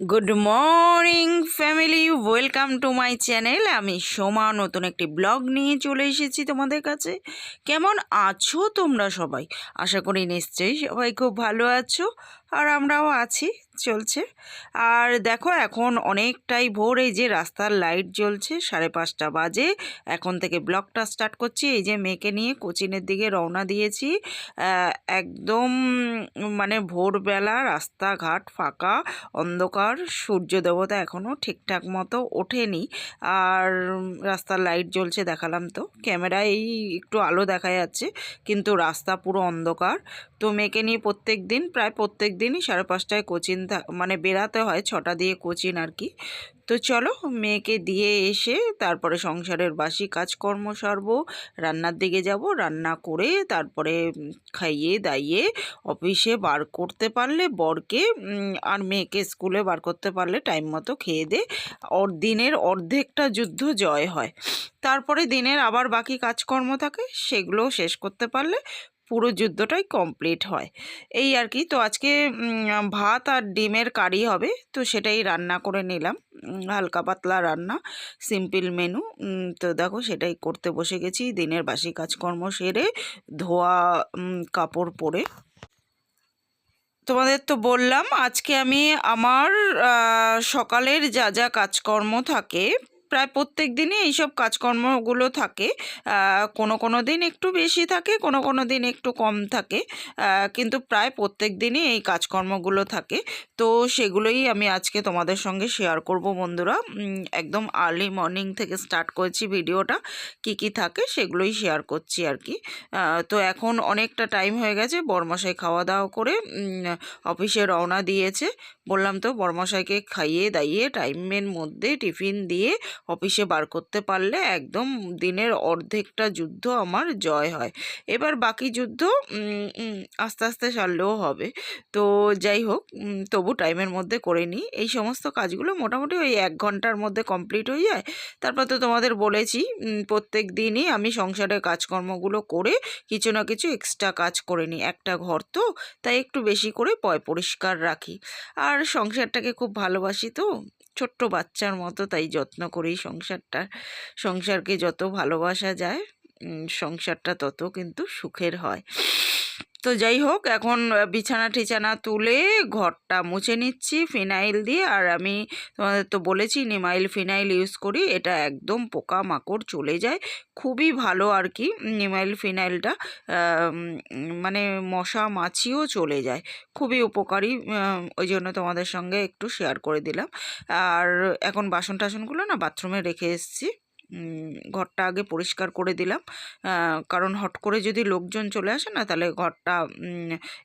Good morning family, welcome to my channel. আমি সোমা, নতুন একটি ব্লগ নিয়ে চলে এসেছি তোমাদের কাছে। কেমন আছো তোমরা সবাই? আশা করি নিশ্চয়ই সবাই খুব ভালো আছো। আর আমরাও আছি, চলছে। আর দেখো এখন অনেকটাই ভোর, এই যে রাস্তার লাইট জ্বলছে, সাড়ে পাঁচটা বাজে। এখন থেকে ব্লগটা স্টার্ট করছি, এই যে মেয়েকে নিয়ে কোচিনের দিকে রওনা দিয়েছি। একদম মানে ভোরবেলা রাস্তাঘাট ফাঁকা, অন্ধকার, সূর্য দেবতা এখনও ঠিকঠাক মতো ওঠেনি। আর রাস্তার লাইট জ্বলছে, দেখালাম তো। ক্যামেরায় একটু আলো দেখা যাচ্ছে, কিন্তু রাস্তা পুরো অন্ধকার। তো মেয়েকে নিয়ে প্রত্যেক দিন প্রায় প্রত্যেক দিনই সাড়ে পাঁচটায় কোচিং মানে বেরাতে হয়, ছটা দিয়ে কোচিং আর কি। তো চলো, মেয়েকে দিয়ে এসে তারপরে সংসারের বাসি কাজকর্ম সারবো, রান্নার দিকে যাব, রান্না করে তারপরে খাইয়ে দাইয়ে অফিসে বার করতে পারলে বরকে আর মেয়েকে স্কুলে বার করতে পারলে টাইম মতো খেয়ে দে। ওর দিনের অর্ধেকটা যুদ্ধ জয় হয়। তারপরে দিনের আবার বাকি কাজকর্ম থাকে সেগুলো শেষ করতে পারলে পুরো যুদ্ধটাই কমপ্লিট হয়। এই আর কি, তো আজকে ভাত আর ডিমের কারি হবে, তো সেটাই রান্না করে নিলাম। হালকা পাতলা রান্না সিম্পল মেনু তো দেখো সেটাই করতে বসে গেছি। দিনের বাসি কাজকর্ম সেরে ধোয়া কাপড় পরে। তোমাদের তো বললাম, আজকে আমি আমার সকালের যা যা কাজকর্ম থাকে প্রায় প্রত্যেক দিনই এইসব কাজকর্মগুলো থাকে। কোনো কোনো দিন একটু বেশি থাকে, কোনো কোনো দিন একটু কম থাকে। কিন্তু প্রায় প্রত্যেক দিনই এই কাজকর্মগুলো থাকে। তো সেগুলোই আমি আজকে তোমাদের সঙ্গে শেয়ার করব বন্ধুরা। একদম আর্লি মর্নিং থেকে স্টার্ট করেছি ভিডিওটা। কি কি থাকে সেগুলোই শেয়ার করছি আর কি। তো এখন অনেকটা টাইম হয়ে গেছে বরমশাই খাওয়া দাওয়া করে অফিসে রওনা দিয়েছে। বললাম তো বরমশাইকে খাইয়ে দাইয়ে টাইমের মধ্যে টিফিন দিয়ে অফিসে বার করতে পারলে একদম দিনের অর্ধেকটা যুদ্ধ আমার জয় হয়। এবার বাকি যুদ্ধ আস্তে আস্তে সারলেও হবে। তো যাই হোক তবু টাইমের মধ্যে করে নিই। এই সমস্ত কাজগুলো মোটামুটি ওই এক ঘণ্টার মধ্যে কমপ্লিট হয়ে যায়। তারপর তো তোমাদের বলেছি প্রত্যেক দিনই আমি সংসারের কাজকর্মগুলো করে কিছু না কিছু এক্সট্রা কাজ করে নিই। একটা ঘর তো, তাই একটু বেশি করে পয়, পরিষ্কার রাখি। আর সংসারটাকে খুব ভালোবাসি তো ছোট্ট বাচ্চার মতো, তাই যত্ন করেই সংসারটা, সংসারকে যত ভালোবাসা যায় সংসারটা তত কিন্তু সুখের হয়। তো যাই হোক, এখন বিছানা টিছানা তুলে ঘরটা মুছে নিচ্ছি, ফিনাইল দিয়ে। আর আমি তোমাদের তো বলেছি, নিমাইল ফিনাইল ইউজ করি, এটা একদম পোকা মাকড় চলে যায়। খুবই ভালো আর কি, নিমাইল ফিনাইলটা মানে মশা মাছিও চলে যায়। খুবই উপকারী ওই জন্য তোমাদের সঙ্গে একটু শেয়ার করে দিলাম। আর এখন বাসন টাসনগুলো না বাথরুমে রেখে এসেছি। ঘরটা আগে পরিষ্কার করে দিলাম। কারণ হট করে যদি লোকজন চলে আসে না, তাহলে ঘরটা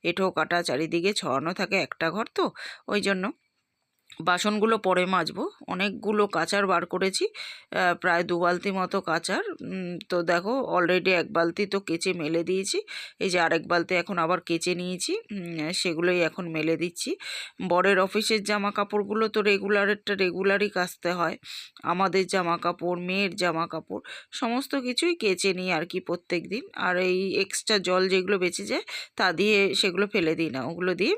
এঁঠো কাটা চারিদিকে ছড়ানো থাকে একটা ঘর তো, ওই জন্য। বাসনগুলো পরে মাজবো। অনেকগুলো কাচার বার করেছি প্রায় দু বালতি মতো কাচার। তো দেখো অলরেডি এক বালতি তো কেচে মেলে দিয়েছি। এই যে আরেক বালতি এখন আবার কেচে নিয়েছি। সেগুলোই এখন মেলে দিচ্ছি। বরের অফিসের জামা কাপড়গুলো তো রেগুলারেরটা রেগুলারই কাচতে হয়। আমাদের জামা কাপড় মেয়ের জামা কাপড় সমস্ত কিছুই কেচে নিই আর কি প্রত্যেক দিন আর এই এক্সট্রা জল যেগুলো বেঁচে যায়, তা দিয়ে সেগুলো ফেলে দিই না। ওগুলো দিয়ে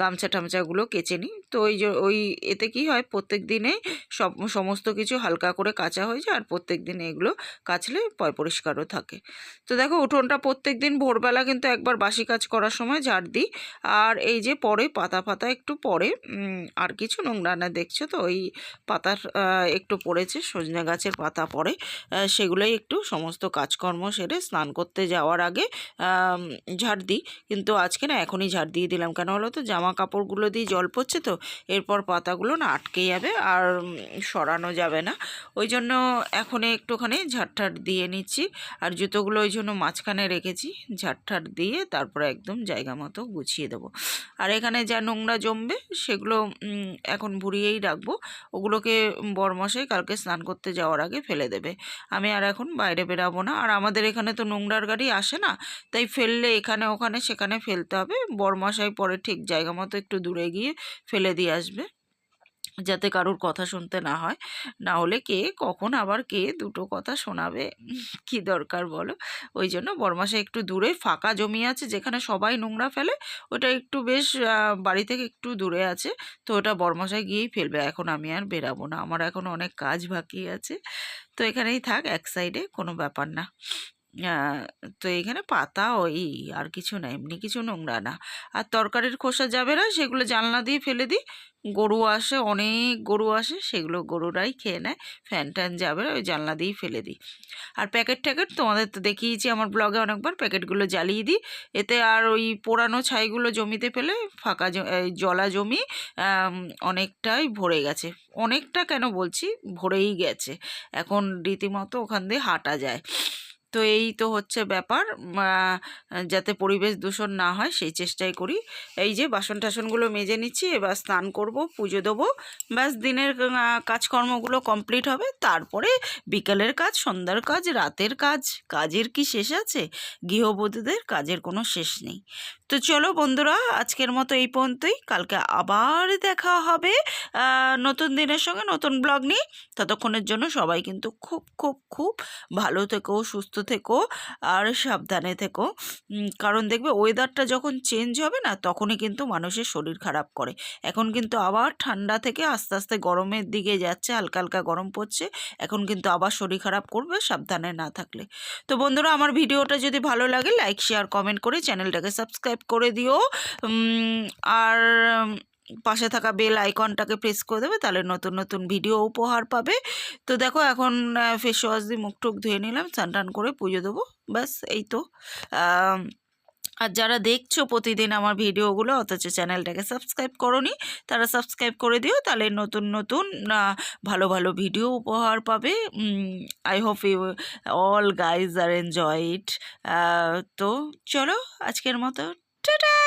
গামছা টামছাগুলো কেচে নিই। তো ওই ওই এতে কি হয়? প্রত্যেক দিনে সব, সমস্ত কিছু হালকা করে কাচা হয়ে যায় আর প্রত্যেক দিনে এগুলো কাচলে পয় পরিষ্কারও থাকে। তো দেখো উঠোনটা প্রত্যেক দিন ভোরবেলা কিন্তু একবার বাসি কাজ করার সময় ঝাড় দিই। আর এই যে পরে পাতা ফাতা একটু পরে আর কিছু নোংরা না দেখছ তো? ওই পাতার একটু পড়েছে, সজনে গাছের পাতা পড়ে সেগুলোই একটু সমস্ত কাজকর্ম সেরে স্নান করতে যাওয়ার আগে ঝাড় দিই। কিন্তু আজকে না এখনই ঝাড় দিয়ে দিলাম। কেন হলো তো? জামা কাপড়গুলো দিয়ে জল পড়ছে তো? এরপর পাতাগুলো না আটকে যাবে আর সরানো যাবে না। ওই জন্য এখন একটুখানি ঝাড় দিয়ে নিচ্ছি। আর জুতোগুলো ওই জন্য মাঝখানে রেখেছি। ঝাড় দিয়ে তারপরে একদম জায়গা মতো গুছিয়ে দেবো। আর এখানে যা নোংরা জমবে সেগুলো এখন ভুড়িয়েই রাখব। ওগুলোকে বরমশাই কালকে স্নান করতে যাওয়ার আগে ফেলে দেবে। আমি আর এখন বাইরে বেরাবো না। আর আমাদের এখানে তো নোংরার গাড়ি আসে না, তাই ফেললে এখানে ওখানে সেখানে ফেলতে হবে। বরমশাই পরে ঠিক জায়গা মতো একটু দূরে গিয়ে ফেলে দিয়ে আসবে। যাতে কারোর কথা শুনতে না হয়। না হলে কে, কখন আবার কে দুটো কথা শোনাবে? কি দরকার বলো? ওই জন্য বরমাসে একটু দূরে ফাঁকা জমি আছে, যেখানে সবাই নোংরা ফেলে, ওটা একটু বেশ বাড়ি থেকে একটু দূরে আছে। তো ওটা বরমাসায় গিয়েই ফেলবে। এখন আমি আর বেরাবো না। আমার এখন অনেক কাজ বাকি আছে। তো এখানেই থাক, এক সাইডে কোনো ব্যাপার না। তো এখানে পাতা, ওই আর কিছু না, এমনি কিছু নোংরা না। আর তরকারির খোসা যাবে না, সেগুলো জানলা দিয়ে ফেলে দিই। গরু আসে, অনেক গরু আসে, সেগুলো গরুরাই খেয়ে নেয়। ফ্যান ট্যান যাবে না, ওই জানলা দিয়েই ফেলে দিই। আর প্যাকেট ট্যাকেট তোমাদের তো দেখিয়েছি আমার ব্লগে অনেকবার, প্যাকেটগুলো জ্বালিয়ে দিই। এতে আর ওই পোড়ানো ছাইগুলো জমিতে ফেলে ফাঁকা জলা জমি অনেকটাই ভরে গেছে। অনেকটা কেন বলছি, ভরেই গেছে। এখন রীতিমতো ওখান দিয়ে হাঁটা যায়। তো এই তো হচ্ছে ব্যাপার। যাতে পরিবেশ দূষণ না হয় সেই চেষ্টাই করি। এই যে বাসন টাসনগুলো মেজে নিচ্ছি, এবার স্নান করব, পুজো দেবো। ব্যাস দিনের কাজকর্মগুলো কমপ্লিট হবে। তারপরে বিকালের কাজ, সন্ধ্যার কাজ, রাতের কাজ, কাজের কি শেষ আছে? গৃহবধূদের কাজের কোনো শেষ নেই। তো চলো বন্ধুরা, আজকের মতো এই পর্যন্তই। কালকে আবার দেখা হবে নতুন দিনের সঙ্গে নতুন ব্লগ নিয়ে। ততক্ষণের জন্য সবাই কিন্তু খুব খুব খুব ভালো থেকো, সুস্থ থেকো আর সাবধানে থেকো। কারণ দেখবে ওয়েদারটা যখন চেঞ্জ হবে না, তখনই কিন্তু মানুষের শরীর খারাপ করে। এখন কিন্তু আবার ঠান্ডা থেকে আস্তে আস্তে গরমের দিকে যাচ্ছে, হালকা হালকা গরম পড়ছে। এখন কিন্তু আবার শরীর খারাপ করবে সাবধানে না থাকলে। তো বন্ধুরা, আমার ভিডিওটা যদি ভালো লাগে লাইক শেয়ার কমেন্ট করে চ্যানেলটাকে সাবস্ক্রাইব করে দিও। আর পাশে থাকা বেল আইকনটাকে প্রেস করে দেবে, তাহলে নতুন নতুন ভিডিও উপহার পাবে। তো দেখো এখন ফেস ওয়াশ দিয়ে মুখ টুক ধুয়ে নিলাম, স্নান টান করে পুজো দেবো, ব্যাস, এই তো। আর যারা দেখছ প্রতিদিন আমার ভিডিওগুলো অথচ চ্যানেলটাকে সাবস্ক্রাইব করনি, তারা সাবস্ক্রাইব করে দিও, তাহলে নতুন নতুন ভালো ভালো ভিডিও উপহার পাবে। I hope you all guys are enjoy it তো চলো, আজকের মতো, টাটা!